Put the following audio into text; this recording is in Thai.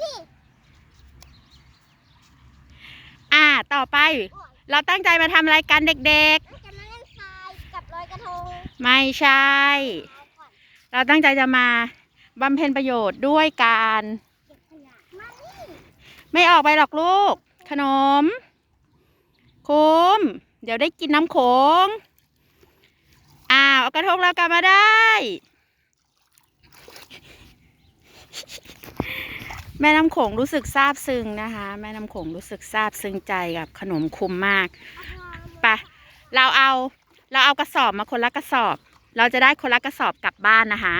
พี่อ่า ต่อไป เราตั้งใจมาทำรายการเด็กจะมาเล่นทรายกับลอยกระทงๆ ไม่ใช่เราตั้งใจจะมาบำเพ็ญประโยชน์ด้วยการไม่ออกไปหรอกลูก ขนมคุ้มเดี๋ยวได้กินน้ำโขงอ้าวเอากระทงแล้วกับ แม่น้ำโขงรู้สึกซาบซึ้งนะคะ แม่น้ำโขงรู้สึกซาบซึ้งใจกับขนมคุ้มมากไปเราเอาเราเอากระสอบมาคนละกระสอบ เราจะได้คนละกระสอบกลับบ้านนะคะ